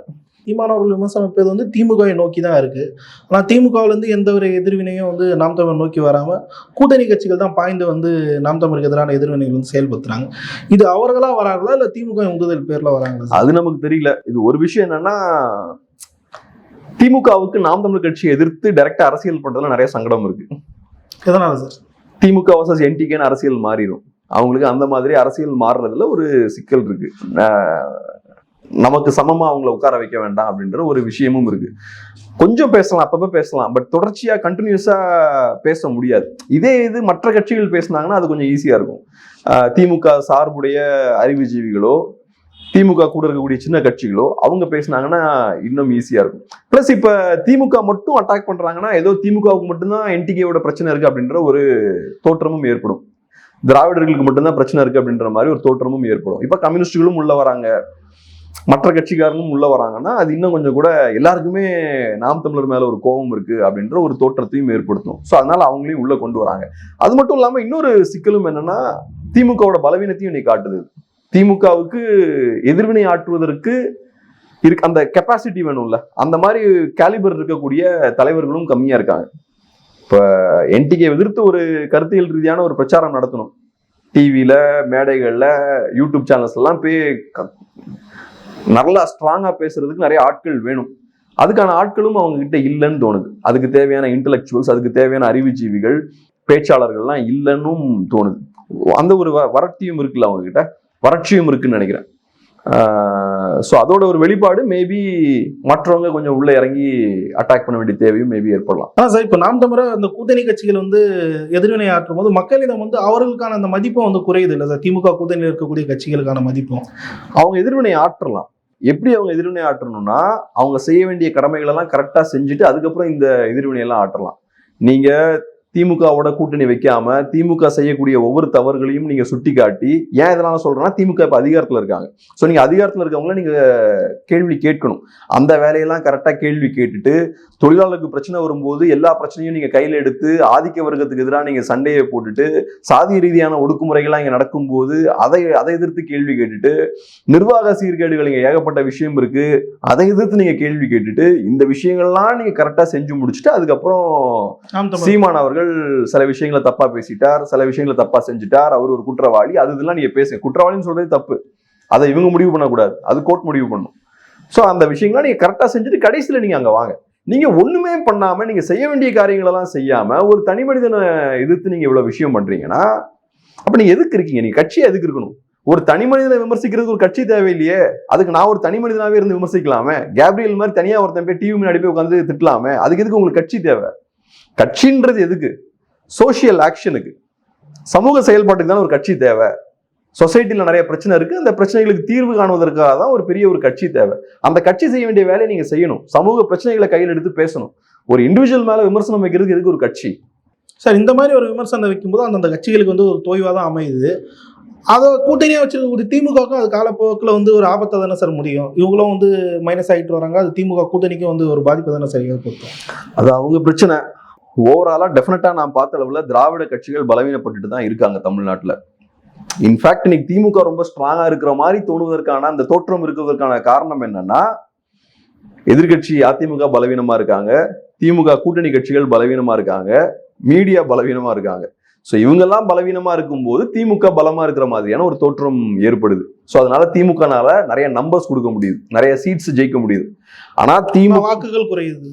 தீமானவர்கள் விமர்சனம் வைப்பது வந்து திமுகவை நோக்கி தான் இருக்கு. ஆனால் திமுகவிலேருந்து எந்த ஒரு எதிர்வினையும் வந்து நாம் தமிழர் நோக்கி வராம கூட்டணி கட்சிகள் தான் பாய்ந்து வந்து நாம் தமிழருக்கு எதிரான எதிர்வினைகள் வந்து செயல்படுத்துறாங்க. இது அவர்களா வராங்களா? இல்லை திமுக உந்துதல் பேர்ல வராங்களா? அது நமக்கு தெரியல. இது ஒரு விஷயம் என்னன்னா திமுகவுக்கு நாம் தமிழ் கட்சியை எதிர்த்து டைரக்டா அரசியல் பண்றதுல நிறைய சங்கடம் இருக்கு. எதனால சார்? திமுக வர்சஸ் என்டிகேன்னு அரசியல் மாறிடும் அவங்களுக்கு அந்த மாதிரி அரசியல் மாறுறதுல ஒரு சிக்கல் இருக்கு. நமக்கு சமமா அவங்கள உட்கார வைக்க வேண்டாம் அப்படின்ற ஒரு விஷயமும் இருக்கு. கொஞ்சம் பேசலாம் அப்பப்போ பேசலாம் பட் தொடர்ச்சியா கண்டினியூஸாக பேச முடியாது. இதே இது மற்ற கட்சிகள் பேசுனாங்கன்னா அது கொஞ்சம் ஈஸியா இருக்கும். அஹ் திமுக சார்புடைய அறிவுஜீவிகளோ திமுக கூட இருக்கக்கூடிய சின்ன கட்சிகளோ அவங்க பேசுனாங்கன்னா இன்னும் ஈஸியா இருக்கும். ப்ளஸ் இப்ப திமுக மட்டும் அட்டாக் பண்றாங்கன்னா ஏதோ திமுகவுக்கு மட்டும்தான் என்டிகேவோட பிரச்சனை இருக்கு அப்படின்ற ஒரு தோற்றமும் ஏற்படும். திராவிடர்களுக்கு மட்டும்தான் பிரச்சனை இருக்கு அப்படின்ற மாதிரி ஒரு தோற்றமும் ஏற்படும். இப்போ கம்யூனிஸ்டுகளும் உள்ள வராங்க. மற்ற கட்சிக்காரங்களும் உள்ளே வராங்கன்னா அது இன்னும் கொஞ்சம் கூட எல்லாருக்குமே நாம் தமிழர் மேலே ஒரு கோபம் இருக்குது அப்படின்ற ஒரு தோற்றத்தையும் ஏற்படுத்தும். ஸோ அதனால அவங்களையும் உள்ளே கொண்டு வராங்க. அது மட்டும் இல்லாமல் இன்னொரு சிக்கலும் என்னென்னா திமுகவோட பலவீனத்தையும் நீ காட்டுது. திமுகவுக்கு எதிர்வினை ஆற்றுவதற்கு இருக்கு அந்த கெப்பாசிட்டி வேணும்ல. அந்த மாதிரி கேலிபர் இருக்கக்கூடிய தலைவர்களும் கம்மியாக இருக்காங்க. இப்போ என்டிகே எதிர்த்து ஒரு கருத்தியல் ரீதியான ஒரு பிரச்சாரம் நடத்தணும். டிவியில் மேடைகளில் யூடியூப் சேனல்ஸ் எல்லாம் போய் நல்லா ஸ்ட்ராங்கா பேசுறதுக்கு நிறைய ஆட்கள் வேணும். அதுக்கான ஆட்களும் அவங்க கிட்ட இல்லைன்னு தோணுது. அதுக்கு தேவையான இன்டலெக்சுவல்ஸ் அதுக்கு தேவையான அறிவுஜீவிகள் பேச்சாளர்கள்லாம் இல்லைன்னும் தோணுது. அந்த ஒரு வ- வறட்சியும் இருக்குல்ல அவங்க கிட்ட வறட்சியும் இருக்குன்னு நினைக்கிறேன். ஸோ அதோட ஒரு வெளிப்பாடு மேபி மற்றவங்க கொஞ்சம் உள்ள இறங்கி அட்டாக் பண்ண வேண்டிய தேவையும் மேபி ஏற்படலாம். ஆனா சார் இப்போ நாம் தமிழர் அந்த கூட்டணி கட்சிகள் வந்து எதிர்வினை ஆற்றும் போது மக்களிடம் வந்து அவர்களுக்கான அந்த மதிப்பும் வந்து குறையுது இல்லை சார்? திமுக கூட்டணியில் இருக்கக்கூடிய கட்சிகளுக்கான மதிப்பும். அவங்க எதிர்வினை ஆற்றலாம். எப்படி அவங்க எதிர்வினை ஆற்றணும்னா அவங்க செய்ய வேண்டிய கடமைகள் எல்லாம் செஞ்சுட்டு அதுக்கப்புறம் இந்த எதிர்வினையெல்லாம் ஆட்டலாம் ஆற்றலாம். நீங்க திமுகவோட கூட்டணி வைக்காம திமுக செய்யக்கூடிய ஒவ்வொரு தவறுகளையும் நீங்க சுட்டி காட்டி ஏன் இதெல்லாம் சொல்றேன்னா திமுக இப்ப அதிகாரத்துல இருக்காங்க. சோ நீங்க அதிகாரத்துல இருக்கவங்கள நீங்க கேள்வி கேட்கணும். அந்த வேலையெல்லாம் கரெக்டா கேள்வி கேட்டுட்டு தொழிலாளருக்கு பிரச்சனை வரும்போது எல்லா பிரச்சனையும் நீங்க கையில எடுத்து ஆதிக்க வர்க்கத்துக்கு எதிராக நீங்க சண்டையை போட்டுட்டு சாதிய ரீதியான ஒடுக்குமுறைகள்லாம் இங்க நடக்கும்போது அதை அதை எதிர்த்து கேள்வி கேட்டுட்டு நிர்வாக சீர்கேடுகள் இங்க ஏகப்பட்ட விஷயம் இருக்கு. அதை எதிர்த்து நீங்க கேள்வி கேட்டுட்டு இந்த விஷயங்கள்லாம் நீங்க கரெக்டா செஞ்சு முடிச்சுட்டு அதுக்கப்புறம் நாம் தமிழர் சீமான் அவர்கள் சில விஷயங்களை தப்பா பேசிட்டார் சில விஷயங்களை தப்பா செஞ்சுட்டார் அவர் ஒரு குற்றவாளி. அது இதெல்லாம் நீங்க பேசுங்க. குற்றவாளின்னு சொல்றது தப்பு. அதை இவங்க முடிவு பண்ணக்கூடாது. அது கோர்ட் முடிவு பண்ணும். ஸோ அந்த விஷயங்கள்லாம் நீங்க கரெக்டா செஞ்சுட்டு கடைசியில நீங்க அங்க வாங்க. நீங்க ஒண்ணுமே பண்ணாம நீங்க செய்ய வேண்டிய காரியங்களெல்லாம் செய்யாம ஒரு தனி மனிதனை எதிர்த்து நீங்க இவ்வளவு விஷயம் பண்றீங்கன்னா அப்ப நீங்க எதுக்கு இருக்கீங்க? நீங்க கட்சியை எதுக்கு இருக்கணும்? ஒரு தனி மனிதனை விமர்சிக்கிறதுக்கு ஒரு கட்சி தேவையில்லையே. அதுக்கு நான் ஒரு தனி மனிதனாவே இருந்து விமர்சிக்கலாமே? கேப்ரியல் மாதிரி தனியா ஒருத்தன் போய் டிவி முன்னாடி போய் உட்காந்து திட்டலாமே? அதுக்கு எதுக்கு உங்களுக்கு கட்சி தேவை? கட்சின்றது எதுக்கு? சோஷியல் ஆக்ஷனுக்கு சமூக செயல்பாட்டுக்கு தான் ஒரு கட்சி தேவை. சொசைட்டில நிறைய பிரச்சனை இருக்கு. அந்த பிரச்சனைகளுக்கு தீர்வு காணுவதற்காக தான் ஒரு பெரிய ஒரு கட்சி தேவை. அந்த கட்சி செய்ய வேண்டிய வேலையை நீங்க செய்யணும். சமூக பிரச்சனைகளை கையில் எடுத்து பேசணும். ஒரு இண்டிவிஜுவல் மேல விமர்சனம் வைக்கிறதுக்கு எதுக்கு ஒரு கட்சி? சார் இந்த மாதிரி ஒரு விமர்சனம் வைக்கும்போது அந்தந்த கட்சிகளுக்கு வந்து ஒரு தோய்வாக தான் அமையுது. அதை கூட்டணியாக வச்சிருக்கக்கூடிய திமுகவுக்கும் அது காலப்போக்கில் வந்து ஒரு ஆபத்தை தானே சார் முடியும். இவங்களும் வந்து மைனஸ் ஆகிட்டு வராங்க. அது திமுக கூட்டணிக்கும் வந்து ஒரு பாதிப்பு தானே சார் ஏற்படுத்தும். அது அவங்க பிரச்சனை. ஓவராலா டெஃபினட்டா நான் பார்த்த அளவுல திராவிட கட்சிகள் பலவீனப்பட்டுட்டு தான் இருக்காங்க தமிழ்நாட்டுல. இன்ஃபேக்ட் இன்னைக்கு திமுக ரொம்ப ஸ்ட்ராங்கா இருக்கிற மாதிரி தோணுவதற்கான அந்த தோற்றம் இருக்கிறதுக்கான காரணம் என்னன்னா எதிர்க்கட்சி அதிமுக பலவீனமா இருக்காங்க திமுக கூட்டணி கட்சிகள் பலவீனமா இருக்காங்க மீடியா பலவீனமா இருக்காங்க. ஸோ இவங்கெல்லாம் பலவீனமா இருக்கும்போது திமுக பலமா இருக்கிற மாதிரியான ஒரு தோற்றம் ஏற்படுது. ஸோ அதனால திமுகனால நிறைய நம்பர்ஸ் கொடுக்க முடியுது. நிறைய சீட்ஸ் ஜெயிக்க முடியுது. ஆனா திமுக வாக்குகள் குறையுது.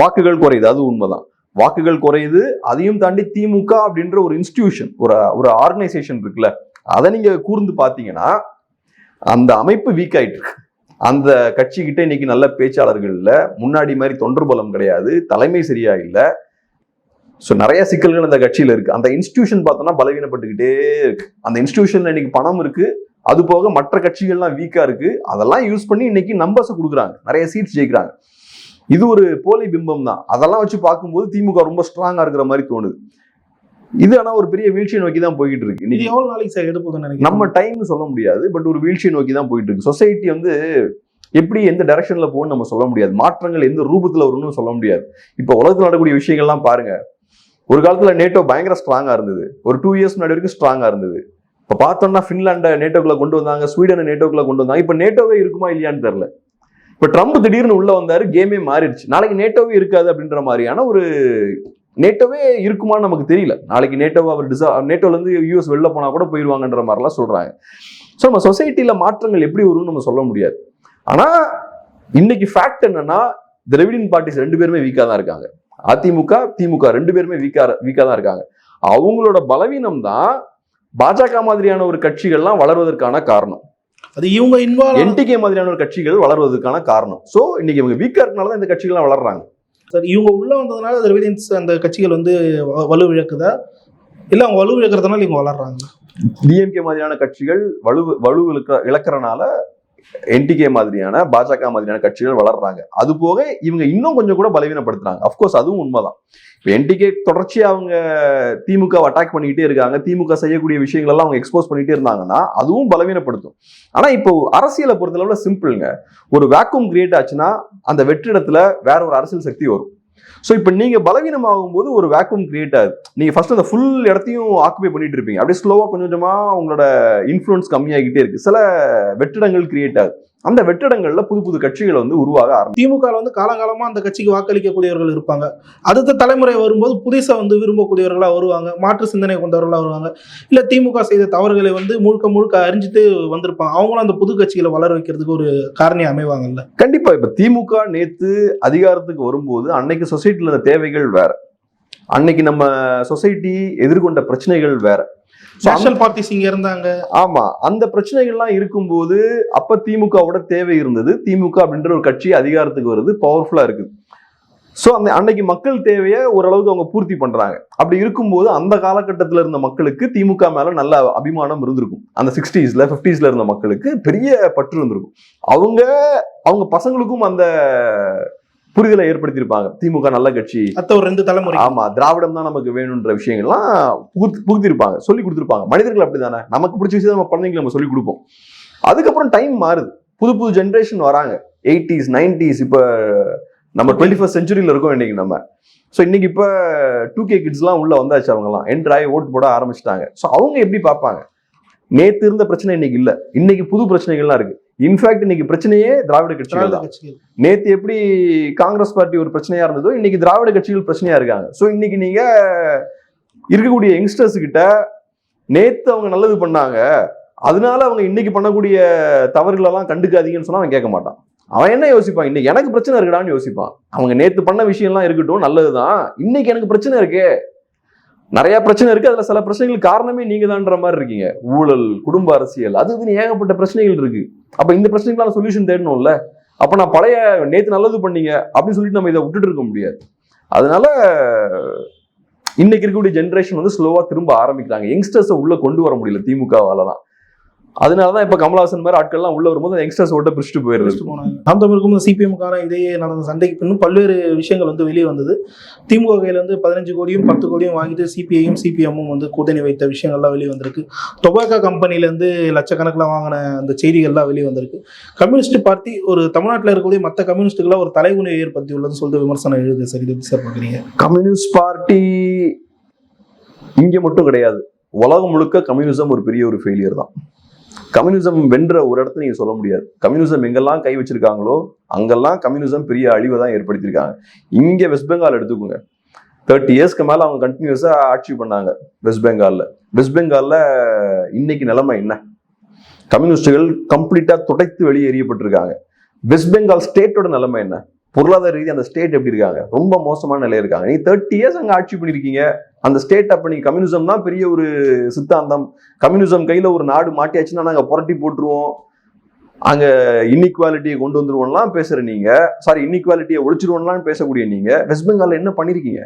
வாக்குகள் குறையுது. அது உண்மைதான். வாக்குகள் குறையுது அதையும் தாண்டி திமுக அப்படின்ற ஒரு இன்ஸ்டிடியூஷன் ஒரு ஒரு ஆர்கனைசேஷன் இருக்குல்ல அதை நீங்க கூர்ந்து பாத்தீங்கன்னா அந்த அமைப்பு வீக் ஆயிட்டு இருக்கு. அந்த கட்சிக்கிட்ட இன்னைக்கு நல்ல பேச்சாளர்கள் இல்ல முன்னாடி மாதிரி தொண்டர் பலம் கிடையாது தலைமை சரியா இல்லை. ஸோ நிறைய சிக்கல்கள் அந்த கட்சியில இருக்கு. அந்த இன்ஸ்டிடியூஷன் பார்த்தோம்னா பலவீனப்பட்டுக்கிட்டே இருக்கு. அந்த இன்ஸ்டிடியூஷன்ல இன்னைக்கு பணம் இருக்கு அது போக மற்ற கட்சிகள்லாம் வீக்கா இருக்கு. அதெல்லாம் யூஸ் பண்ணி இன்னைக்கு நம்பர்ஸை கொடுக்குறாங்க. நிறைய சீட்ஸ் ஜெயிக்கிறாங்க. இது ஒரு போலி பிம்பம் தான். அதெல்லாம் வச்சு பார்க்கும்போது திமுக ரொம்ப ஸ்ட்ராங்கா இருக்கிற மாதிரி தோணுது. இது ஆனா ஒரு பெரிய வீழ்ச்சியை நோக்கி தான் போயிட்டு இருக்கு இன்னைக்கு. எவ்வளவு நாளைக்கு சார் நினைக்கிறேன் நம்ம டைம் சொல்ல முடியாது பட் ஒரு வீழ்ச்சியை நோக்கி தான் போயிட்டு இருக்கு. சொசைட்டி வந்து எப்படி எந்த டைரக்ஷன்ல போகணும்னு நம்ம சொல்ல முடியாது. மாற்றங்கள் எந்த ரூபத்துல வரும்னு சொல்ல முடியாது. இப்போ உலகத்துல நடக்கக்கூடிய விஷயங்கள்லாம் பாருங்க. ஒரு காலத்துல நேட்டோ பயங்கர ஸ்ட்ராங்கா இருந்தது. ஒரு டூ இயர்ஸ் முன்னாடி வரைக்கும் ஸ்ட்ராங்கா இருந்தது. இப்ப பார்த்தோம்னா ஃபின்லாண்டை நேட்டோக்குள்ள கொண்டு வந்தாங்க ஸ்வீடனை நேட்டோக்குள்ள கொண்டு வந்தாங்க. இப்ப நேட்டோவே இருக்குமா இல்லையான்னு தெரியல. இப்போ ட்ரம்ப் திடீர்னு உள்ள வந்தாரு கேமே மாறிடுச்சு. நாளைக்கு நேட்டோவே இருக்காது அப்படின்ற மாதிரியான ஒரு நேட்டோவே இருக்குமான்னு நமக்கு தெரியல. நாளைக்கு நேட்டோ அவர் டிசா நேட்டோலேருந்து யூஎஸ் வெளில போனா கூட போயிடுவாங்கன்ற மாதிரிலாம் சொல்றாங்க. ஸோ நம்ம சொசைட்டியில் மாற்றங்கள் எப்படி வரும்னு நம்ம சொல்ல முடியாது. ஆனா இன்னைக்கு ஃபேக்ட் என்னன்னா திராவிடியன் பார்ட்டிஸ் ரெண்டு பேருமே வீக்கா தான் இருக்காங்க. அதிமுக திமுக ரெண்டு பேருமே வீக்கா வீக்காக தான் இருக்காங்க. அவங்களோட பலவீனம் தான் பாஜக மாதிரியான ஒரு கட்சிகள்லாம் வளர்வதற்கான காரணம். அது இவங்க இன்வால்வ் என்டிகே மாதிரியான ஒரு கட்சிகள் வளர்வதற்கான காரணம். சோ இன்னைக்கு இவங்க வீக்கா இருக்கனால தான் இந்த கட்சிகள்லாம் வளர்றாங்க. சார் இவங்க உள்ள வந்ததுனால திரவிடியன்ஸ் அந்த கட்சிகள் வந்து வ- வலு இழக்குதா இல்ல அவங்க வலு இழக்கிறதுனால இவங்க வளர்றாங்க? டிஎம்கே மாதிரியான கட்சிகள் வலு வலு இழக்க இழக்கிறனால என்டிகே மாதிரியான பாஜக மாதிரியான கட்சிகள் வளர்றாங்க. அது போக இவங்க இன்னும் கொஞ்சம் கூட பலவீனப்படுத்துறாங்க. அஃப்கோர்ஸ் அதுவும் உண்மைதான். இப்போ என்டிகே தொடர்ச்சியாக அவங்க திமுக அட்டாக் பண்ணிக்கிட்டே இருக்காங்க. திமுக செய்யக்கூடிய விஷயங்கள் எல்லாம் அவங்க எக்ஸ்போஸ் பண்ணிட்டே இருந்தாங்கன்னா அதுவும் பலவீனப்படுத்தும். ஆனா இப்போ அரசியலை பொறுத்தளவுல சிம்பிள்ங்க ஒரு வேக்கூம் கிரியேட் ஆச்சுன்னா அந்த வெற்றிடத்துல வேற ஒரு அரசியல் சக்தி வரும். ஸோ இப்போ நீங்க பலவீனமாகும் போது ஒரு வேக்யூம் கிரியேட் ஆகுது. நீங்க ஃபர்ஸ்ட் அந்த ஃபுல் இடத்தையும் ஆக்குபை பண்ணிட்டு இருப்பீங்க. அப்படியே ஸ்லோவா கொஞ்சம் கொஞ்சமா உங்களோட இன்ஃப்ளூன்ஸ் கம்மியாகிட்டே இருக்கு. சில வெற்றிடங்கள் கிரியேட் ஆகுது. அந்த வெற்றிடங்கள்ல புது புது கட்சிகள் வந்து உருவாக ஆரம்பிக்கும் திமுக வந்து காலங்காலமா அந்த கட்சிக்கு வாக்களிக்கக்கூடியவர்கள் இருப்பாங்க. அடுத்த தலைமுறை வரும்போது புதுசா வந்து விரும்பக்கூடியவர்களா வருவாங்க. மாற்று சிந்தனை கொண்டவர்களா வருவாங்க. இல்ல திமுக செய்த தவறுகளை வந்து முழுக்க முழுக்க அறிஞ்சிட்டு வந்திருப்பாங்க. அவங்களும் அந்த புது கட்சிகளை வளர வைக்கிறதுக்கு ஒரு காரணி அமைவாங்கல்ல. கண்டிப்பா இப்ப திமுக நேத்து அதிகாரத்துக்கு வரும்போது அன்னைக்கு சொசைட்டில இருந்த தேவைகள் வேற. அன்னைக்கு நம்ம சொசைட்டி எதிர்கொண்ட பிரச்சனைகள் வேற. நேஷனல் பார்ட்டிஸ் இங்க இருந்தாங்க. ஆமா அந்த பிரச்சனைகள்லாம் இருக்கும்போது அப்ப திமுகவோட தேவை இருந்தது. திமுக அப்படின்ற ஒரு கட்சி அதிகாரத்துக்கு வருது பவர்ஃபுல்லா இருக்குது. ஸோ அந்த அன்னைக்கு மக்கள் தேவையை ஓரளவுக்கு அவங்க பூர்த்தி பண்றாங்க. அப்படி இருக்கும்போது அந்த காலகட்டத்தில் இருந்த மக்களுக்கு திமுக மேல நல்ல அபிமானம் இருந்திருக்கும். அந்த சிக்ஸ்டீஸ்ல பிப்டிஸ்ல இருந்த மக்களுக்கு பெரிய பற்று இருந்திருக்கும். அவங்க அவங்க பசங்களுக்கும் அந்த புரிதலை ஏற்படுத்தியிருப்பாங்க. திமுக நல்ல கட்சி. அத்த ஒரு ரெண்டு தலைமுறை. ஆமா திராவிடம் தான் நமக்கு வேணுன்ற விஷயங்கள்லாம் புகுத்து புகுத்திருப்பாங்க சொல்லி கொடுத்துருப்பாங்க. மனிதர்கள் அப்படிதானே நமக்கு பிடிச்ச விஷயம் நம்ம குழந்தைங்களுக்கு நம்ம சொல்லி கொடுப்போம். அதுக்கப்புறம் டைம் மாறுது. புது புது ஜென்ரேஷன் வராங்க. எயிட்டிஸ் நைன்டிஸ் இப்போ நம்ம டுவெண்ட்டி ஃபஸ்ட் செஞ்சுரியில் இருக்கோம் இன்னைக்கு நம்ம. ஸோ இன்னைக்கு இப்போ டூ கே கிட்ஸ்லாம் உள்ள வந்தாச்சு அவங்கலாம். என்ட்ரு ஆகி ஓட்டு போட ஆரம்பிச்சிட்டாங்க. ஸோ அவங்க எப்படி பார்ப்பாங்க? நேத்து இருந்த பிரச்சனை இன்னைக்கு இல்ல. இன்னைக்கு புது பிரச்சனைகள்லாம் இருக்கு. இன்ஃபேக்ட் இன்னைக்கு பிரச்சனையே திராவிட கட்சிகள் தான். நேத்து எப்படி காங்கிரஸ் பார்ட்டி ஒரு பிரச்சனையா இருந்ததோ இன்னைக்கு திராவிட கட்சிகள் பிரச்சனையா இருக்காங்க. ஸோ இன்னைக்கு நீங்க இருக்கக்கூடிய யங்ஸ்டர்ஸ் கிட்ட நேத்து அவங்க நல்லது பண்ணாங்க. அதனால அவங்க இன்னைக்கு பண்ணக்கூடிய தவறுகள் எல்லாம் கண்டுக்காதீங்கன்னு சொன்னா அவன் கேட்க மாட்டான். அவன் என்ன யோசிப்பான்? இன்னைக்கு எனக்கு பிரச்சனை இருக்குடான்னு யோசிப்பான். அவங்க நேத்து பண்ண விஷயம்லாம் இருக்கட்டும் நல்லதுதான். இன்னைக்கு எனக்கு பிரச்சனை இருக்கே. நிறைய பிரச்சனை இருக்கு. அதுல சில பிரச்சனைகள் காரணமே நீங்க தான்ற மாதிரி இருக்கீங்க. ஊழல் குடும்ப அரசியல் அது இதுன்னு ஏகப்பட்ட பிரச்சனைகள் இருக்கு. அப்ப இந்த பிரச்சனைக்கெல்லாம் சொல்யூஷன் தேடணும்ல. அப்ப நான் பழைய நேத்து நல்லது பண்ணீங்க அப்படின்னு சொல்லிட்டு நம்ம இதை விட்டுட்டு இருக்க முடியாது. அதனால இன்னைக்கு இருக்கக்கூடிய ஜென்ரேஷன் வந்து ஸ்லோவா திரும்ப ஆரம்பிக்கிறாங்க. யங்ஸ்டர்ஸை உள்ள கொண்டு வர முடியல திமுகவால தான் அதனாலதான் இப்ப கமலஹாசன் மாதிரி ஆட்கள்லாம் உள்ள வரும்போது யங்ஸ்டர்ஸ் ஓட்ட பிடிச்சிட்டு போனாங்க. நாம் தமிழுக்கும் சிபிஎம்கான இடையே நடந்த சண்டைக்கு பின்னும் பல்வேறு விஷயங்கள் வந்து வெளியே வந்தது. திமுக கையில் வந்து பதினஞ்சு கோடியும் பத்து கோடியும் வாங்கிட்டு சிபிஐயும் சிபிஎம்மும் வந்து கூட்டணி வைத்த விஷயங்கள்லாம் வெளியே வந்திருக்கு. டொபாக்கோ கம்பெனிலேருந்து லட்சக்கணக்கில் வாங்கின அந்த செய்திகள்லாம் வெளியே வந்திருக்கு. கம்யூனிஸ்ட் பார்ட்டி ஒரு தமிழ்நாட்டில் இருக்கக்கூடிய மற்ற கம்யூனிஸ்ட்டுகளாக ஒரு தலைகுனியை ஏற்படுத்தி உள்ளது சொல்லிட்டு விமர்சனம் எழுது சார் பார்க்குறீங்க? கம்யூனிஸ்ட் பார்ட்டி இங்க மட்டும் கிடையாது. உலகம் முழுக்க கம்யூனிசம் ஒரு பெரிய ஒரு ஃபெயிலியர் தான். கம்யூனிசம் வென்ற ஒரு இடத்த நீங்க சொல்ல முடியாது. கம்யூனிசம் எங்கெல்லாம் கை வச்சிருக்காங்களோ அங்கெல்லாம் கம்யூனிசம் பெரிய அழிவை தான் ஏற்படுத்தியிருக்காங்க. இங்க வெஸ்ட் பெங்கால் எடுத்துக்கோங்க. தேர்ட்டி இயர்ஸ்க்கு மேல அவங்க கண்டினியூஸா ஆட்சி பண்ணாங்க வெஸ்ட் பெங்கால்ல. வெஸ்ட் பெங்கால்ல இன்னைக்கு நிலைமை என்ன? கம்யூனிஸ்டுகள் கம்ப்ளீட்டா துடைத்து வெளியேறியப்பட்டிருக்காங்க. வெஸ்ட் பெங்கால் ஸ்டேட்டோட நிலைமை என்ன? பொருளாதார ரீதி அந்த ஸ்டேட் எப்படி இருக்காங்க? ரொம்ப மோசமான நிலையில் இருக்காங்க. நீ தேர்ட்டி இயர்ஸ் அங்கே ஆட்சி பண்ணிருக்கீங்க அந்த ஸ்டேட் அப்போ நீங்க கம்யூனிசம் தான் பெரிய ஒரு சித்தாந்தம். கம்யூனிசம் கையில் ஒரு நாடு மாட்டியாச்சுன்னா நாங்கள் புரட்டி போட்டுருவோம். அங்கே இன்இக்வாலிட்டியை கொண்டு வந்துருவோம்லாம் பேசுகிற நீங்கள் சாரி இன்இக்வாலிட்டியை ஒழிச்சிருவோம்லாம் பேசக்கூடிய நீங்கள் வெஸ்ட் பெங்காலில் என்ன பண்ணியிருக்கீங்க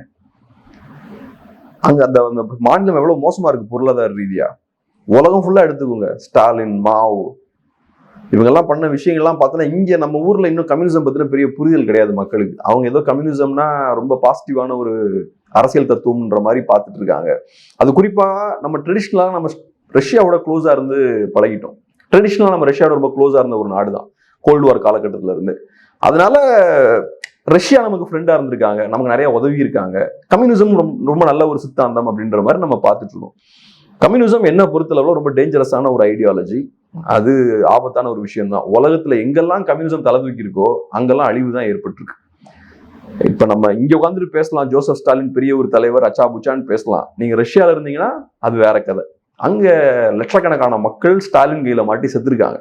அங்கே அந்த அந்த மாநிலம் எவ்வளோ மோசமாக இருக்கு பொருளாதார ரீதியாக உலகம் ஃபுல்லாக எடுத்துக்கோங்க. ஸ்டாலின் மாவு இவங்கெல்லாம் பண்ண விஷயங்கள்லாம் பார்த்தோன்னா இங்கே நம்ம ஊரில் இன்னும் கம்யூனிசம் பற்றின பெரிய புரிதல் கிடையாது மக்களுக்கு. அவங்க ஏதோ கம்யூனிசம்னா ரொம்ப பாசிட்டிவான ஒரு அரசியல் தத்துவம்ன்ற மாதிரி பார்த்துட்டு இருக்காங்க. அது குறிப்பாக நம்ம ட்ரெடிஷ்னலாக நம்ம ரஷ்யாவோட க்ளோஸாக இருந்து பழகிட்டோம். ட்ரெடிஷ்னலாக நம்ம ரஷ்யாவோட ரொம்ப க்ளோஸாக இருந்த ஒரு நாடு தான் கோல்டு வார் காலகட்டத்தில் இருந்து. அதனால ரஷ்யா நமக்கு ஃப்ரெண்டாக இருந்திருக்காங்க நமக்கு நிறைய உதவி இருக்காங்க. கம்யூனிசம் ரொம்ப ரொம்ப நல்ல ஒரு சித்தாந்தம் அப்படின்ற மாதிரி நம்ம பார்த்துட்டு இருக்கோம் கம்யூனிசம் என்ன பொறுத்தளவில் ரொம்ப டேஞ்சரஸான ஒரு ஐடியாலஜி அது ஆபத்தான ஒரு விஷயம் தான் உலகத்துல எங்கெல்லாம் கம்யூனிசம் தலை தூக்கியிருக்கோ அங்கெல்லாம் அழிவு தான் ஏற்பட்டிருக்கு. இப்ப நம்ம இங்க உட்காந்துட்டு பேசலாம். ஜோசப் ஸ்டாலின் பெரிய ஒரு தலைவர் அச்சா புச்சான்னு பேசலாம். நீங்க ரஷ்யால இருந்தீங்கன்னா அது வேற கதை. அங்க லட்சக்கணக்கான மக்கள் ஸ்டாலின் கையில மாட்டி செத்துருக்காங்க.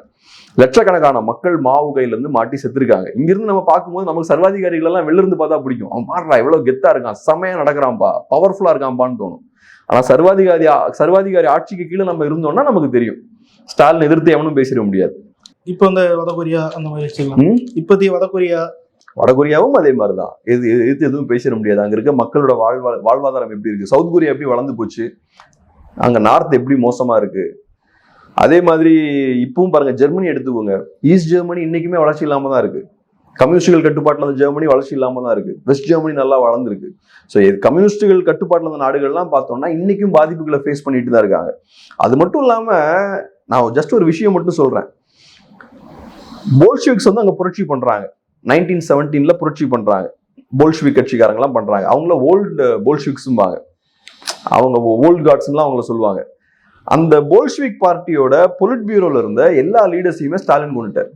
லட்சக்கணக்கான மக்கள் மாவு கையில இருந்து மாட்டி செத்துருக்காங்க. இங்கிருந்து நம்ம பார்க்கும்போது நமக்கு சர்வாதிகாரிகள் எல்லாம் வெளில இருந்து பார்த்தா பிடிக்கும். அவன் மாறா எவ்வளவு கெத்தா இருக்கான். செமையா நடக்கிறான்பா பவர்ஃபுல்லா இருக்கான்பான்னு தோணும். ஆனா சர்வாதிகாரி சர்வாதிகாரி ஆட்சிக்கு கீழே நம்ம இருந்தோம்னா நமக்கு தெரியும். ஸ்டாலின் எதிர்த்து எவனும் பேசிட முடியாது. இப்போ அந்த வடகொரியா அந்த மாதிரி? இப்போதைய வடகொரியா வடகொரியாவும் அதே மாதிரிதான். எது எது- எதிர்த்து எதுவும் பேசிட முடியாது. அங்க இருக்க மக்களோட வாழ்வா வாழ்வாதாரம் எப்படி இருக்கு? சவுத் கொரியா எப்படி வளர்ந்து போச்சு? அங்க நார்த் எப்படி மோசமா இருக்கு? அதே மாதிரி இப்பவும் பாருங்க ஜெர்மனி எடுத்துக்கோங்க. ஈஸ்ட் ஜெர்மனி இன்னைக்குமே வளர்ச்சி இல்லாம தான் இருக்கு. கம்யூனிஸ்டுகள் கட்டுப்பாட்டில் இருந்த ஜெர்மனி வளர்ச்சி இல்லாம தான் இருக்கு. வெஸ்ட் ஜெர்மனி நல்லா வளர்ந்துருக்கு. ஸோ கம்யூனிஸ்டுகள் கட்டுப்பாட்டில் இருந்த நாடுகள்லாம் பார்த்தோம்னா இன்னைக்கும் பாதிப்புகளை ஃபேஸ் பண்ணிட்டு தான் இருக்காங்க. அது மட்டும் இல்லாம நான் ஜஸ்ட் ஒரு விஷயம் மட்டும் சொல்றேன். போல்ஷிவிக்ஸ் வந்து அங்க புரட்சி பண்றாங்க. நைன்டீன் செவன்டீன்ல புரட்சி பண்றாங்க. போல்ஷிவிக் கட்சிக்காரங்களாம் பண்றாங்க. அவங்கள ஓல்டு போல்ஷிவிக்ஸும்பாங்க அவங்க ஓல்டு காட்ஸ்லாம் அவங்கள சொல்லுவாங்க. அந்த போல்ஷிவிக் பார்ட்டியோட பொலிட் பியூரோல இருந்த எல்லா லீடர்ஸையுமே ஸ்டாலின் கொண்டுட்டார்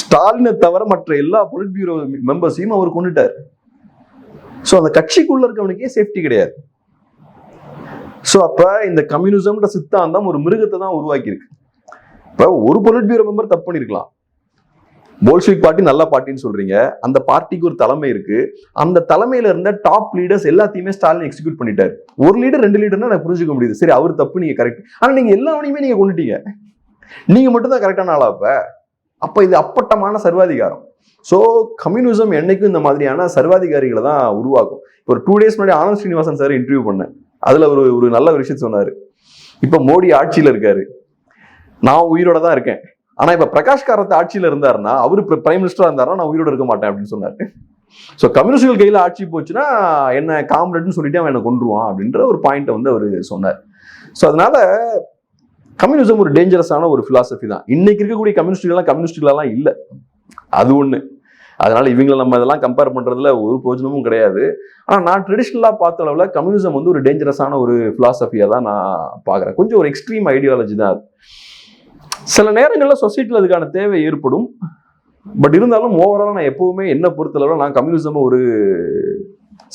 ஸ்டாலினை தவிர மற்ற எல்லா பொலிட் பியூரோ மெம்பர்ஸையும் அவர் கொண்டுட்டார் ஸோ அந்த கட்சிக்குள்ள இருக்கவனுக்கே சேஃப்டி கிடையாது. ஸோ அப்போ இந்த கம்யூனிசம்ன்ற சித்தாந்தம் ஒரு மிருகத்தை தான் உருவாக்கியிருக்கு. இப்போ ஒரு பொலிட் பியூரோ மெம்பர் தப்பு பண்ணியிருக்கலாம். போல்ஷிக் பார்ட்டி நல்ல பார்ட்டின்னு சொல்றீங்க. அந்த பார்ட்டிக்கு ஒரு தலைமை இருக்கு. அந்த தலைமையில இருந்த டாப் லீடர்ஸ் எல்லாத்தையுமே ஸ்டாலின் எக்ஸிக்யூட் பண்ணிட்டாரு. ஒரு லீடர் ரெண்டு லீடர்னா நான் புரிஞ்சுக்க முடியுது. சரி அவர் தப்பு நீங்க கரெக்ட் ஆனா நீங்க எல்லாவனையுமே நீங்க கொண்டுட்டீங்க. நீங்க மட்டும் தான் கரெக்டான ஆளா அப்ப? அப்ப இது அப்பட்டமான சர்வாதிகாரம். ஸோ கம்யூனிசம் என்னைக்கும் இந்த மாதிரியான சர்வாதிகாரிகளை தான் உருவாக்கும். இப்போ ஒரு டூ டேஸ் முன்னாடி ஆனந்த் ஸ்ரீனிவாசன் சார் இன்டர்வியூ பண்ணேன். அதில் ஒரு ஒரு நல்ல ஒரு விஷயம் சொன்னார். இப்போ மோடி ஆட்சியில் இருக்காரு. நான் உயிரோட தான் இருக்கேன். ஆனால் இப்போ பிரகாஷ் காரத் ஆட்சியில் இருந்தாருன்னா அவர் பிரைம் மினிஸ்டராக இருந்தாருன்னா நான் உயிரோட இருக்க மாட்டேன் அப்படின்னு சொன்னார். ஸோ கம்யூனிஸ்டுகள் கையில் ஆட்சி போச்சுன்னா என்ன காம்ரேட்னு சொல்லிட்டு அவன் என்ன கொண்டுருவான் அப்படின்ற ஒரு பாயிண்ட்டை வந்து அவர் சொன்னார். ஸோ அதனால கம்யூனிசம் ஒரு டேஞ்சரஸான ஒரு ஃபிலாசபி தான். இன்னைக்கு இருக்கக்கூடிய கம்யூனிஸ்டுகள்லாம் கம்யூனிஸ்டுகளெல்லாம் இல்லை. அது ஒன்று அதனால இவங்களை நம்ம இதெல்லாம் கம்பேர் பண்றதுல ஒரு பிரயோஜனமும் கிடையாது. ஆனா நான் ட்ரெடிஷ்னலா பார்த்த அளவுல கம்யூனிசம் வந்து ஒரு டேஞ்சரஸான ஒரு பிலாசபியா தான் நான் பார்க்கறேன். கொஞ்சம் ஒரு எக்ஸ்ட்ரீம் ஐடியாலஜி தான் அது. சில நேரங்களில் சொசைட்டியில் அதுக்கான தேவை ஏற்படும். பட் இருந்தாலும் ஓவரால் நான் எப்பவுமே என்ன பொறுத்தளவில் நான் கம்யூனிசம் ஒரு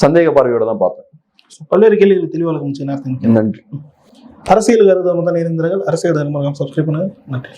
சந்தேக பார்வையோட தான் பார்ப்பேன். பல்வேறு கேள்விகள் தெளிவாக நன்றி. அரசியல் கருத்து தான் இருந்திருங்கள் அரசியல் தர்மம் சப்ஸ்கிரைப் பண்ணுங்க. நன்றி.